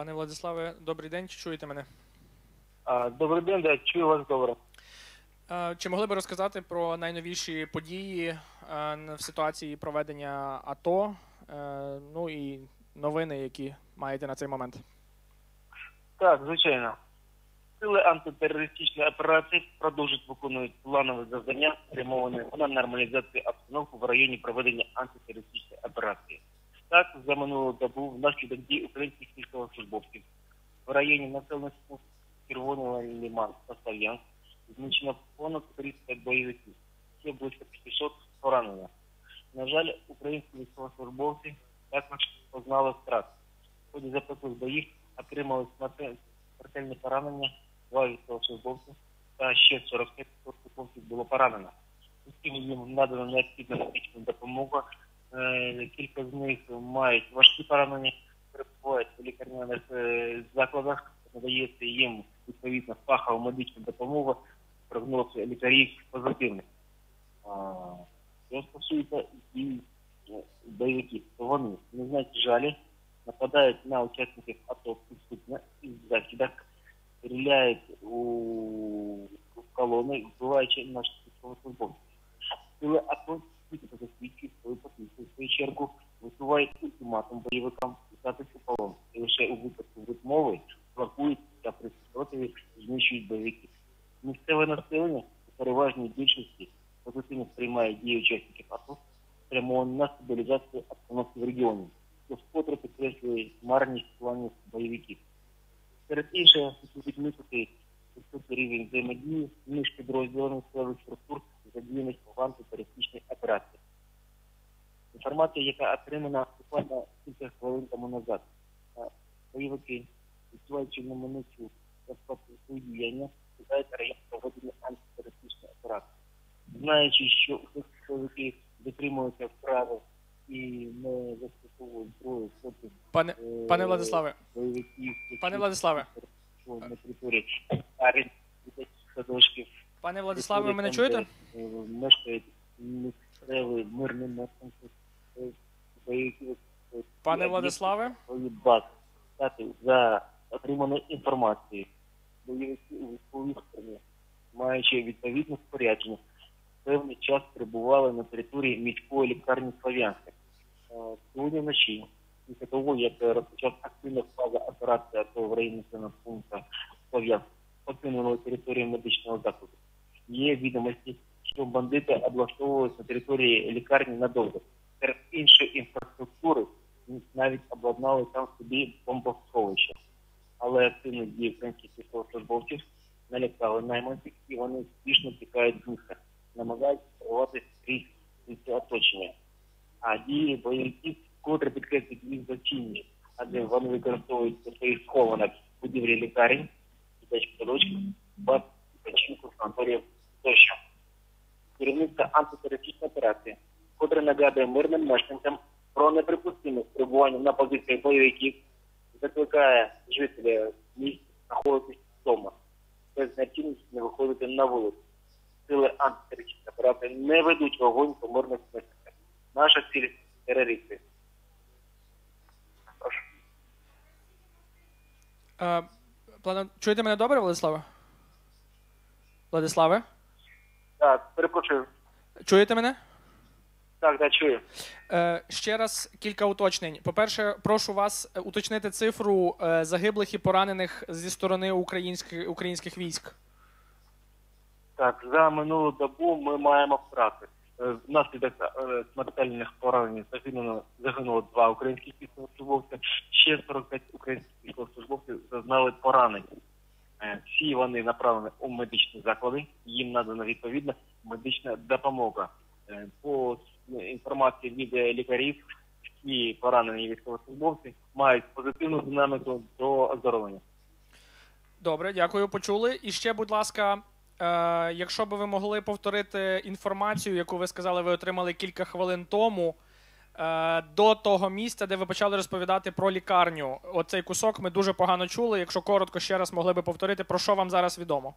Пане Владиславе, добрий день. Чи чуєте мене? Добрий день, да, чую вас добре. Чи могли би розказати про найновіші події в ситуації проведення АТО? Ну і новини, які маєте на цей момент? Так, звичайно. Сили антитерористичної операції продовжують виконувати планове завдання, спрямоване на нормалізацію обстановки в районі проведення антитерористичної операції. Так, за минулу добу внаслідок дій українських військовослужбовців в районі населених пунктів Червоного Лиман та Слав'янськ знищено понад 300 бойовиків. Ще близько 500 поранено. На жаль, українські військовослужбовці також познали втрат. В ході запеклих боїв отримали смертельні поранення два військовослужбовці та ще 45 військовослужбовців було поранено. Усім їм надана необхідна медична допомога. Е, Кілька з них мають важкі поранення, перебувають у лікарняних е, закладах, надається їм відповідна фахова медична допомога, прогноз лікарів позитивний. А, Що стосується дій е, бойовиків, то вони не знають жалі, нападають на учасників АТО підступно із західах, стріляють у в колони, вбиваючи наших військовослужбовців. Сили ультиматум бойовикам здатись у полон. І лише у випадку відмови блокують та при спротиві знищують бойовиків. Місцеве населення у переважній більшості позитивно сприймає дії учасників АТО, спрямовані на стабілізацію обстановки в регіоні, що вкотре підкреслює марність планів бойовиків. Серед іншого, хочу відмітити високий рівень взаємодії між підрозділами силових структур, задіяних в антитерористичній операції. Інформація, яка отримана буквально кілька хвилин тому назад. Бойовики, відсуваючи на минуту розпадку свої діяння, шукають район проведення антитерористичної операції. Знаючи, що бойовики дотримуються вправи і не застосовують зброю проти Пане, е, пане Владиславе, бойовиків, пане Владиславе, на території парень садочків. пане Владиславе, ви мене чуєте? е, Мешкають бойовиків. е, Пане Владиславе, за отриманою інформацією, бойовики у військовій маючи відповідне спорядження, певний час перебували на території міської лікарні Слов'янська. Сьогодні вночі, після того, як розпочав активна фаза операції в районі пункту Слов'янськ, покинули територію медичного закладу. Є відомості, бандити облаштовувалися на території лікарні надовго. Серед іншої інфраструктури навіть обладнали там собі бомбосховище. Але активні дії українських військовослужбовців налякали найманців, і вони успішно тікають міста, намагаються сховати скрізь місце оточення. А дії бойовиків котре підкреслюють їх злочинні, адже вони використовують у своїх схованок будівлі лікарень, дитячих садочків, баз, відпочинку, санаторіїв тощо. Керівництво антитерористичної операції, котре нагадує мирним мешканцям про неприпустимість перебування на позиції бойовиків, закликає жителів міст знаходитись вдома, без необхідності не виходити на вулицю. Сили антитерористичної операції не ведуть вогонь по мирних мешканцях. Наша ціль терористи. Е, чуєте мене добре, Владиславе? Владиславе? Так, перепрошую. Чуєте мене? Так, да, чую. Е, ще раз кілька уточнень. По-перше, прошу вас е, уточнити цифру е, загиблих і поранених зі сторони українських, українських військ. Так, за минулу добу ми маємо втрати. Е, Внаслідок е, смертельних поранень загинуло, загинуло два українських військовослужбовця, ще 45 українських військовослужбовців зазнали поранень. Е, Всі вони направлені у медичні заклади, їм надана відповідна медична допомога. Е, По інформації від лікарів, всі поранені військовослужбовці мають позитивну динаміку до оздоровлення. Добре, дякую, почули. І ще, будь ласка, е, якщо би ви могли повторити інформацію, яку ви сказали, ви отримали кілька хвилин тому. Е, До того місця, де ви почали розповідати про лікарню, оцей кусок ми дуже погано чули. Якщо коротко ще раз могли би повторити, про що вам зараз відомо?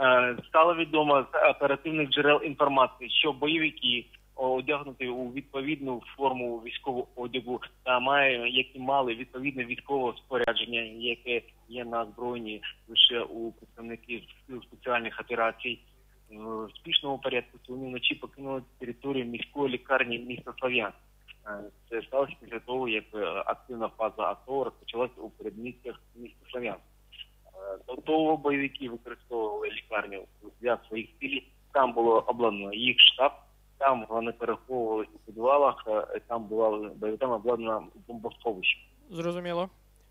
Е, стало відомо з оперативних джерел інформації, що бойовики одягнутий у відповідну форму військового одягу та має, які мали відповідне військове спорядження, яке є на озброєнні лише у представників спеціальних операцій. В спішному порядку сьогодні вночі покинули територію міської лікарні міста Слов'янськ. Це сталося після того, як е, активна фаза АТО розпочалася у передмістях міста Слов'янськ. До того бойовики використовували лікарню для своїх цілей. Там було обладнано їх штаб, там вони переховувалися у підвалах, там була бойовиками обладнана бомбосховище. Зрозуміло.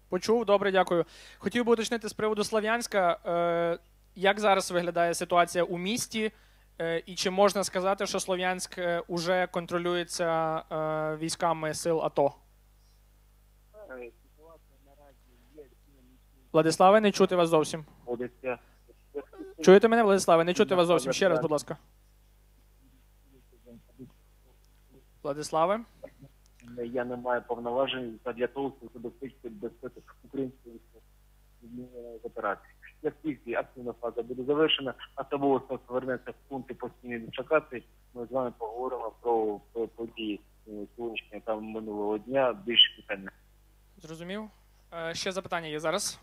Почув, добре, дякую. Хотів би уточнити з приводу Слов'янська. Е, як зараз виглядає ситуація у місті? Е, і чи можна сказати, що Слов'янськ е, уже контролюється е, військами сил АТО? Владиславе, не чути вас зовсім. Чуєте мене, Владиславе? Не чути вас зовсім. Ще раз, будь ласка. Владиславе? я не маю повноважень для того, щоб забезпечити безпеку української операції. Як тільки активна фаза буде завершена, а особливо повернеться в пункти постійної дислокації, ми з вами поговоримо про, про події е, сьогоднішнього та минулого дня більш детально. Зрозумів. Е, ще запитання є зараз.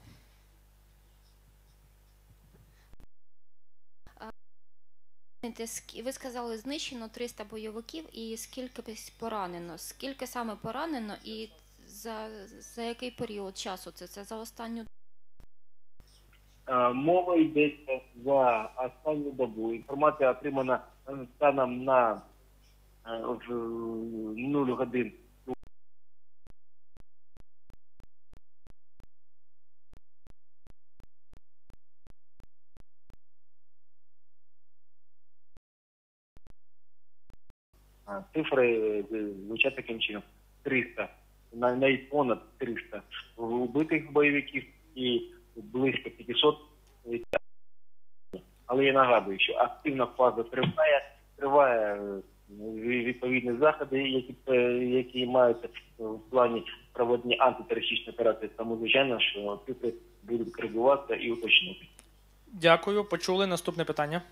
Ви сказали, знищено 300 бойовиків і скільки поранено. Скільки саме поранено і за, за який період часу це? Це за останню Мова йдеться за останню добу. Інформація отримана е, станом на е, в 0 годин. Цифри е, звучать таким чином: 300, на- навіть понад 300 убитих бойовиків і близько 500 відтягнень. Але я нагадую, що активна фаза триває, триває е, відповідні заходи, які, е, які маються в плані проведення антитерористичної операції. Тому, звичайно, що цифри будуть коригуватися і уточнювати. Дякую. Почули наступне питання.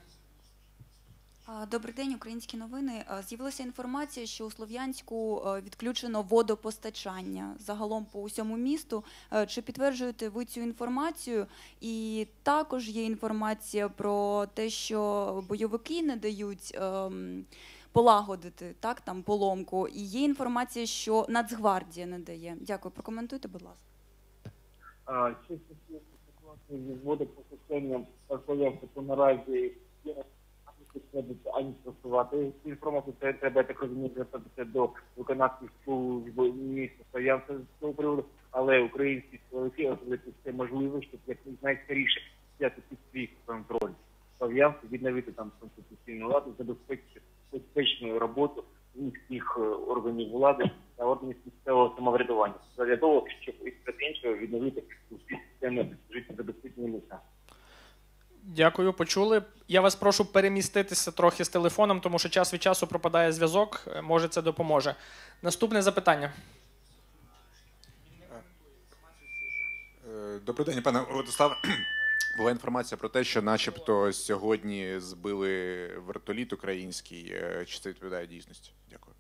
Добрий день, українські новини. З'явилася інформація, що у Слов'янську е, відключено водопостачання загалом по усьому місту. Е, Чи підтверджуєте ви цю інформацію? І також є інформація про те, що бойовики не дають ем, полагодити так там поломку. І є інформація, що Нацгвардія не дає. Дякую. Прокоментуйте, будь ласка. А, стосується ситуації зі водопостачанням то наразі треба ані стосувати цю інформацію. Це треба, так розумію, звертатися до виконавчих служб міста Слов'янська з цього приводу, але українські силовики особливо це можливо, щоб як найскоріше взяти під свій контроль Слов'янську, відновити там конституційну владу, забезпечити безпечну роботу міських е, органів влади та органів місцевого самоврядування для того, щоб і іншого відновити усі системи життєзабезпечення міста. Дякую, почули. Я вас прошу переміститися трохи з телефоном, тому що час від часу пропадає зв'язок. Е, Може, це допоможе. Наступне запитання. Е, Добрий день, пане Владислав. Була інформація про те, що, начебто, сьогодні збили вертоліт український. Е, Чи це відповідає дійсності? Дякую.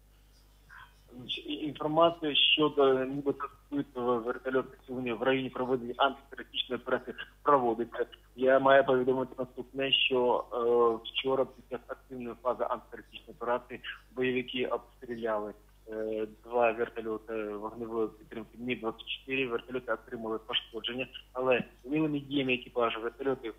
Значить, і- Інформація щодо нібито збитого вертольоту сьогодні в районі проведення антитерористичної операції проводиться. Я маю повідомити наступне, що е, вчора час активної фази антитерористичної операції бойовики обстріляли е, два вертольоти вогневої підтримки Мі-24. Вертольоти отримали пошкодження, але милими діями екіпажу вертольоти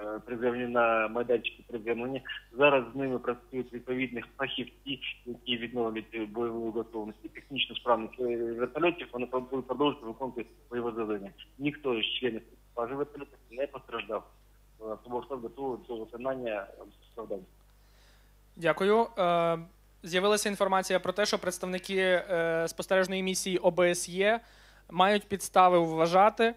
е, на майданчики приземлення. Зараз з ними працюють відповідних фахівці, які відновлюють бойову готовність і технічну е, вертольотів. Вони будуть продовжувати виконувати бойове завдання. Ніхто з членів екіпажу вертольотів не постраждав. Е, Тому став готовий до виконання завдань. Дякую. З'явилася інформація про те, що представники спостережної місії ОБСЄ мають підстави вважати,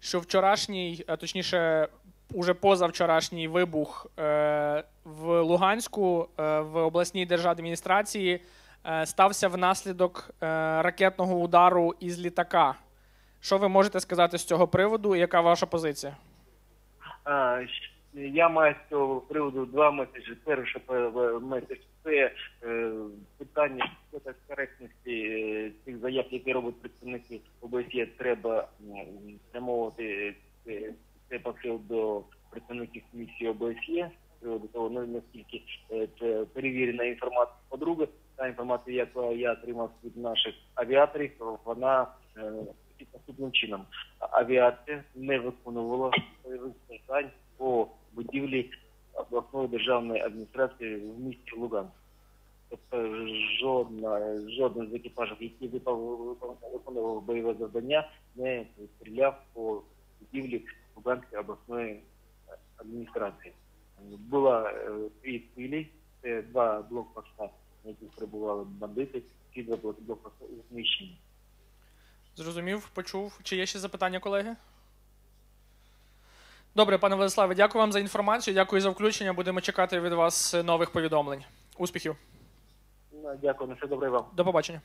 що вчорашній, точніше, уже позавчорашній вибух е, в Луганську е, в обласній держадміністрації е, стався внаслідок е, ракетного удару із літака. Що ви можете сказати з цього приводу? і Яка ваша позиція? Я маю з цього приводу два меседжі. Перший е, меседж це е, питання коректності е, цих заяв, які роблять представники ОБСЄ, треба спрямовувати е, цей посил до представників місії ОБСЄ з приводу того, ну, наскільки е, це перевірена інформація. По-друге, та інформація, яку я отримав від наших авіаторів, вона е, наступним чином. Авіація не виконувала бойових завдань по будівлі обласної державної адміністрації в місті Луганськ. Тобто жодна, жоден з екіпажів, випав- виконував бойове завдання, не стріляв по будівлі Луганської обласної адміністрації. Була е, дві цілі, це два блокпоста, на яких перебували бандити, ці два блокпоста знищені. Зрозумів, почув. Чи є ще запитання, колеги? Добре, пане Владиславе, дякую вам за інформацію. Дякую за включення. Будемо чекати від вас нових повідомлень. Успіхів. Ну, Дякую, на все добре вам. До побачення.